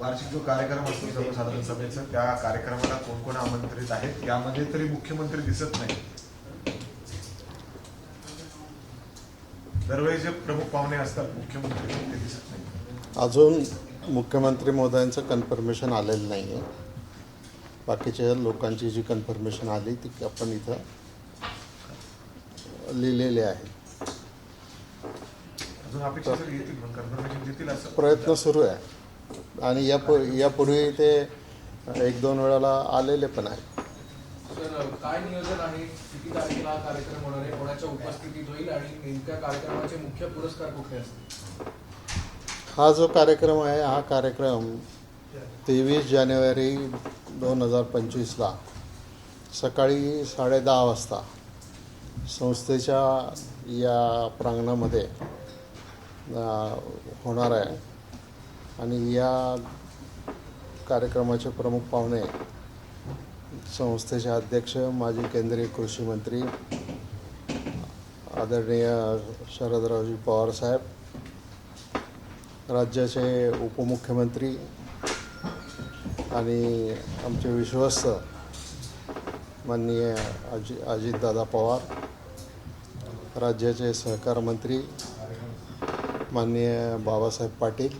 वार्षिक जो कार्यक्रम असतो सर्वसाधारण सभेचा त्या कार्यक्रमाला कोण कोण आमंत्रित आहेत यामध्ये तरी मुख्यमंत्री दिसत नाही. दरवेळी जे प्रमुख पाहुणे असतात मुख्यमंत्री ते दिसत नाही. अजून मुख्यमंत्री महोदयांचं कन्फर्मेशन आलेलं नाही आहे बाकीच्या लोकांची जी कन्फर्मेशन आली ती आपण इथं लिहिलेली आहे. अजून अपेक्षा प्रयत्न सुरू आहे. आणि या यापूर्वी ते एक दोन वेळाला आलेले पण काय नियोजन आहे? किती तारखेला हा कार्यक्रम होणार आहे? कोणाच्या उपस्थितीत होईल? आणि नेमक्या कार्यक्रमाचे मुख्य पुरस्कार कुठले असतील? हा जो कार्यक्रम आहे हा कार्यक्रम तेवीस जानेवारी दोन हजार पंचवीसला सकाळी साडेदहा वाजता संस्थेच्या या प्रांगणामध्ये होणार आहे. आणि या कार्यक्रमाचे प्रमुख पाहुणे संस्थेचे अध्यक्ष माजी केंद्रीय कृषी मंत्री आदरणीय शरदरावजी पवार साहेब राज्याचे उपमुख्यमंत्री आणि आमचे विश्वस्त माननीय अजि अजितदादा पवार राज्याचे सहकार मंत्री माननीय बाबासाहेब पाटील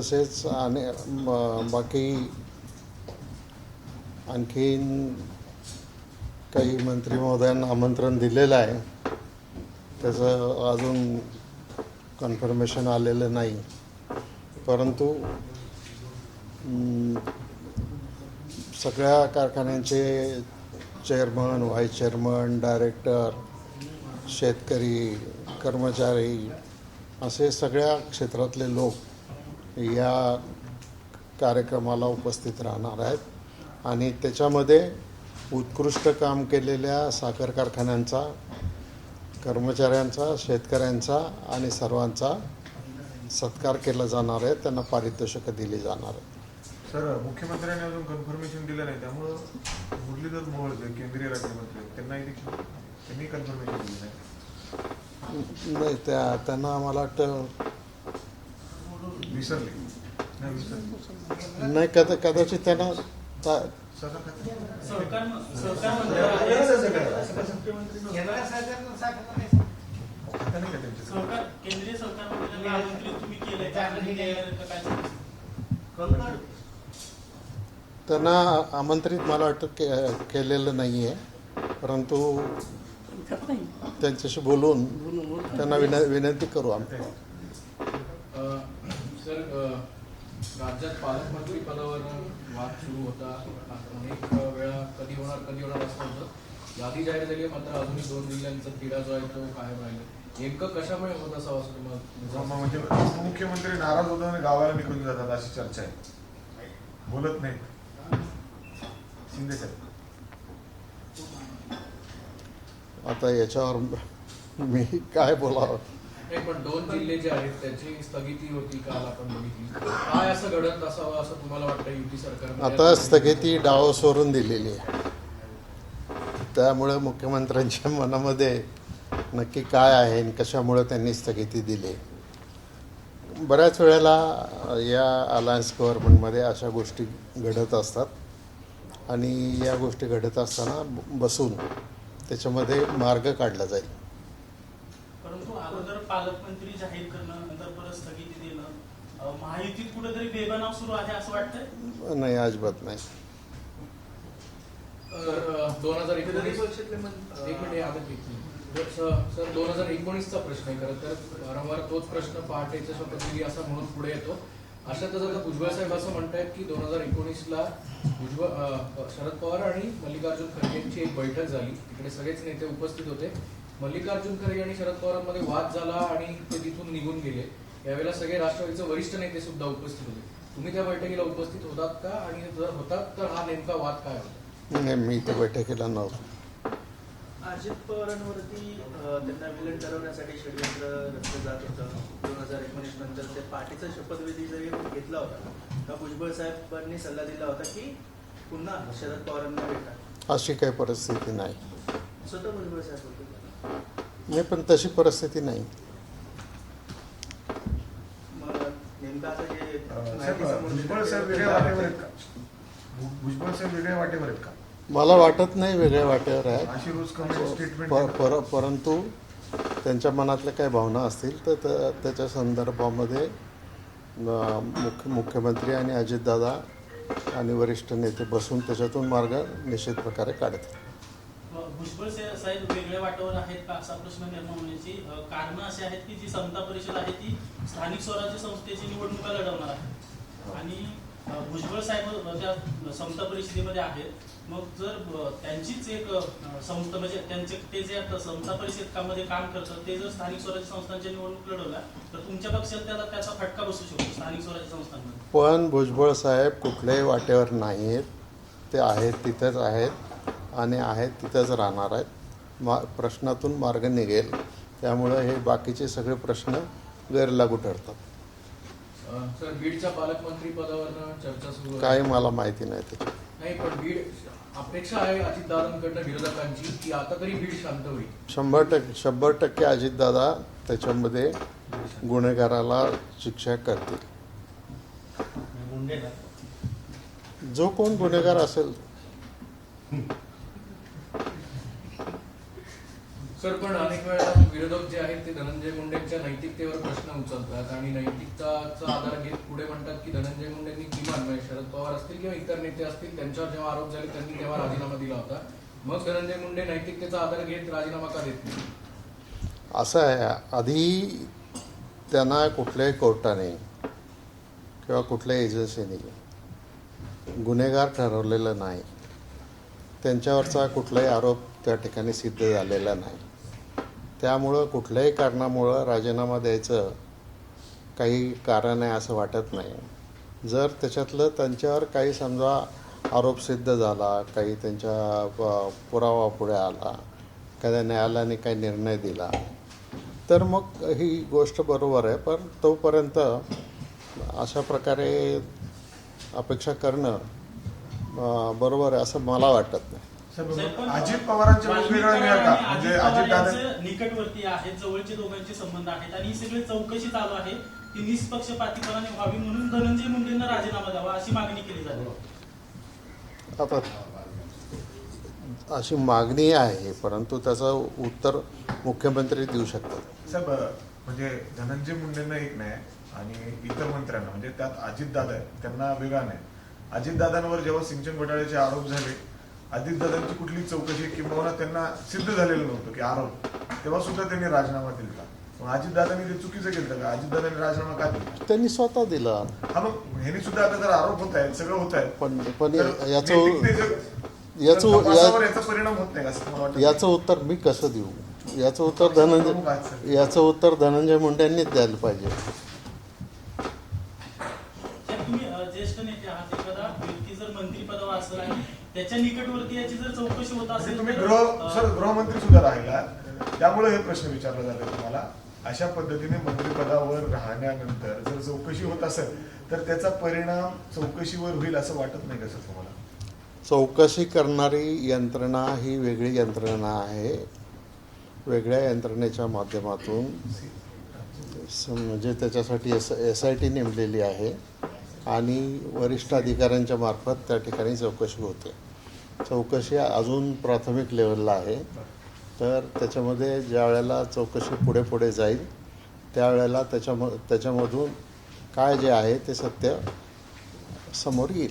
तसेच आणि बाकी आणखीन काही मंत्री महोदयांना आमंत्रण दिलेलं आहे. त्याचं अजून कन्फर्मेशन आलेलं नाही. परंतु सगळ्या कारखान्यांचे चेअरमन व्हाईस चेअरमन डायरेक्टर शेतकरी कर्मचारी असे सगळ्या क्षेत्रातले लोक या कार्यक्रमाला उपस्थित राहणार आहेत. आणि त्याच्यामध्ये उत्कृष्ट काम केलेल्या साखर कारखान्यांचा कर्मचाऱ्यांचा शेतकऱ्यांचा आणि सर्वांचा सत्कार केला जाणार आहे. त्यांना पारितोषिकं दिली जाणार आहेत. सर मुख्यमंत्र्यांनी अजून कन्फर्मेशन दिलं नाही. त्यामुळं मुरलीधर मोहोळ जे केंद्रीय राज्यमंत्री त्यांनाही त्यांनी कन्फर्मेशन दिलं नाही. नाही त्या त्यांना मला वाटतं विसरले. नाही विसरले. नाही कदा कदाचित त्यांना केंद्रीय? त्यांना आमंत्रित मला वाटतं के केलेलं नाही आहे परंतु त्यांच्याशी बोलून त्यांना विन विनंती करू आम्ही अ, सर अ, राज्यात पालकमंत्री पदावर वाद सुरू होता. अनेक वेळा कधी होणार कधी होणार असं होतं यादी जाहीर झाली मात्र अजूनही दोन जिल्ह्यांचा तिढा जो आहे तो कायम राहिला. नेमकं कशामुळे होत असावं असं तुम्हाला म्हणजे उपमुख्यमंत्री नाराज होतात आणि गावाला निघून जातात अशी चर्चा आहे. बोलत नाहीत. शिंदे साहेब. आता याच्यावर मी काय बोलावं? नाही पण दोन जिल्हे जे आहेत त्याची स्थगिती होती काल आपण बघितली. काय असं घडत असावं असं तुम्हाला वाटतं युती सरकार आता स्थगिती डाव सोडून दिलेली आहे. त्यामुळे मुख्यमंत्र्यांच्या मनामध्ये नक्की काय आहे आणि कशामुळे त्यांनी स्थगिती दिली? बऱ्याच वेळेला या अलायन्स गव्हर्नमेंटमध्ये अशा गोष्टी घडत असतात. आणि या गोष्टी घडत असताना बसून त्याच्यामध्ये मार्ग काढला जाईल. पालकमंत्री जाहीर करणं नंतर परत स्थगिती देणं महायुतीत कुठेतरी बेबनाव सुरू आहे असं वाटतंय? नाही अजिबात नाही. दोन हजार एकोणीस. सर सर, दोन हजार एकोणीसचा प्रश्न आहे खरं तर वारंवार तोच प्रश्न पहाटेच्या शपथविधी असा म्हणून पुढे येतो. अशातच आता भुजबळ साहेब असं म्हणतायत की दोन हजार एकोणीसला भुजबळ शरद पवार आणि मल्लिकार्जुन खरगे यांची एक बैठक झाली. तिकडे सगळेच नेते उपस्थित होते. मल्लिकार्जुन खरगे आणि शरद पवारांमध्ये वाद झाला आणि ते तिथून निघून गेले. यावेळेला सगळे राष्ट्रवादीचे वरिष्ठ नेते सुद्धा उपस्थित होते. तुम्ही त्या बैठकीला उपस्थित होतात का? आणि जर होतात तर हा नेमका वाद काय होता? नाही मी त्या बैठकीला नव्हतो. अजित पवारांवरती त्यांना विलन ठरवण्यासाठी षडयंत्र रचलं जात होतं. दोन हजार एकोणीस नंतर ते पार्टीचा शपथविधी जरी घेतला होता का भुजबळ साहेबांनी सल्ला दिला होता की पुन्हा शरद पवारांना भेटा. अशी काही परिस्थिती नाही. स्वतः भुजबळ साहेब होते नाही पण तशी परिस्थिती नाही. भुजबळ साहेब वेगळ्या वाटेवर आहेत का भुजबळ साहेब वेगळ्या वाटेवर आहेत का मला वाटत नाही वेगळ्या वाटेवर आहेत अशी रोज कमेंट स्टेटमेंट पर परंतु त्यांच्या मनातल्या काही भावना असतील तर त्या- त्याच्या संदर्भामध्ये अं, मुख्य मुख्यमंत्री आणि अजितदादा आणि वरिष्ठ नेते बसून त्याच्यातून मार्ग निश्चित प्रकारे काढतील. भुजबळ साहेब वेगळ्या वाटावर आहेत का असा प्रश्न निर्माण होण्याची कारण अशी आहेत की जी समता परिषद आहे ती स्थानिक स्वराज्य संस्थेची निवडणुका लढवणार आहे. आणि भुजबळ साहेब त्या समता परिषदेमध्ये आहेत मग जर त्यांचीच एक संस्था म्हणजे त्यांचे ते जे आता समता परिषदेमध्ये काम करतात ते जर स्थानिक स्वराज्य संस्थांच्या निवडणूक लढवल्या तर तुमच्या पक्षात त्याला त्याचा फटका बसू शकतो स्थानिक स्वराज्य संस्थांमध्ये. पण भुजबळ साहेब कुठल्याही वाटेवर नाही आहेत ते आहेत तिथेच आहेत. आणि आहेत तिथेच राहणार आहेत. मा प्रश्नातून मार्ग निघेल. त्यामुळं हे बाकीचे सगळे प्रश्न गैरलागू ठरतात. अं, सर बीडच्या पालकमंत्री पदावर चर्चा सुरू आहे. काही मला माहिती नाही त्याची नाही पण बीड अपेक्षा आहे अजितदादांकडनं विरोधकांची की आता तरी बीड शांत होईल. शंभर टक्के शंभर टक्के अजितदादा त्याच्यामध्ये गुन्हेगाराला शिक्षा करतील. जो कोण गुन्हेगार असेल सर पण अनेक वेळा विरोधक जे आहेत ते धनंजय मुंडेंच्या नैतिकतेवर प्रश्न उचलतात आणि नैतिकताचा आधार घेत पुढे म्हणतात की धनंजय मुंडेंनी किमान म्हणजे शरद पवार असतील किंवा इतर नेते असतील त्यांच्यावर जेव्हा आरोप झाले त्यांनी तेव्हा राजीनामा दिला होता. मग धनंजय मुंडे नैतिकतेचा आधार घेत राजीनामा का देत नाही? असं आहे आधी त्यांना कुठल्याही कोर्टाने किंवा कुठल्याही एजन्सीने गुन्हेगार ठरवलेलं नाही. त्यांच्यावरचा कुठलाही आरोप त्या ठिकाणी सिद्ध झालेला नाही. त्यामुळं कुठल्याही कारणामुळं राजीनामा द्यायचं काही कारण आहे असं वाटत नाही. जर त्याच्यातलं त्यांच्यावर काही समजा आरोप सिद्ध झाला काही त्यांच्या पुरावा पुढे आला एखाद्या न्यायालयाने काही निर्णय दिला तर मग ही गोष्ट बरोबर आहे. पण तोपर्यंत अशा प्रकारे अपेक्षा करणं बरोबर आहे असं मला वाटत नाही. अजित मिळाल आणि म्हणजे अजित दादा निकटवर्ती आहेत जवळचे दोघांचे संबंध आहेत आणि ही सगळी चौकशी चालू आहे. ती निष्पक्षपातीपणाने व्हावी म्हणून धनंजय मुंडेंना राजीनामा द्यावा अशी मागणी केली जाते. आता अशी मागणी आहे परंतु त्याचं उत्तर मुख्यमंत्री देऊ शकतात. साहेब म्हणजे धनंजय मुंडेंना एक नाही आणि इतर मंत्र्यांना. म्हणजे त्यात अजितदादा आहे त्यांना वेगळा नाही. अजितदादांवर जेव्हा सिंचन घोटाळ्याचे आरोप झाले अजितदादांची कुठली चौकशी किंवा त्यांना सिद्ध झालेलं नव्हतं की आरोप. तेव्हा सुद्धा त्यांनी राजीनामा दिला मग अजितदादांनी ते चुकीचं केलं का? अजितदादांनी राजीनामा का दिला? त्यांनी स्वतः दिला. हा मग ह्यांनी सुद्धा आता जर आरोप होत आहेत सगळं होत आहेत पण पण याचं परिणाम होत नाही असं याचं उत्तर मी कसं देऊ? याचं उत्तर धनंजय याचं उत्तर धनंजय मुंडेंनीच द्यायला पाहिजे. ज्येष्ठ नेते आहात एखादा? व्यक्ती जर मंत्रिपदावर असेल आणि त्याच्या निकटवर्ती याची जर चौकशी होत म्हणजे असेल तुम्ही तर, गृह अ, सर गृहमंत्री सुद्धा राहिला. त्यामुळे हे प्रश्न विचारला जातो तुम्हाला. अशा पद्धतीने मंत्रिपदावर राहण्यानंतर जर चौकशी होत असेल तर त्याचा परिणाम चौकशीवर होईल असं वाटत नाही का सर तुम्हाला? चौकशी करणारी यंत्रणा ही वेगळी यंत्रणा आहे. वेगळ्या यंत्रणेच्या माध्यमातून स- म्हणजे त्याच्यासाठी एस एस आय टी नेमलेली आहे. आणि वरिष्ठ अधिकाऱ्यांच्या मार्फत त्या ठिकाणी चौकशी होते. चौकशी अजून प्राथमिक लेवलला आहे. तर त्याच्यामध्ये ज्या वेळेला चौकशी पुढे पुढे जाईल त्यावेळेला त्याच्याम त्याच्यामधून काय जे आहे ते सत्य समोर येईल.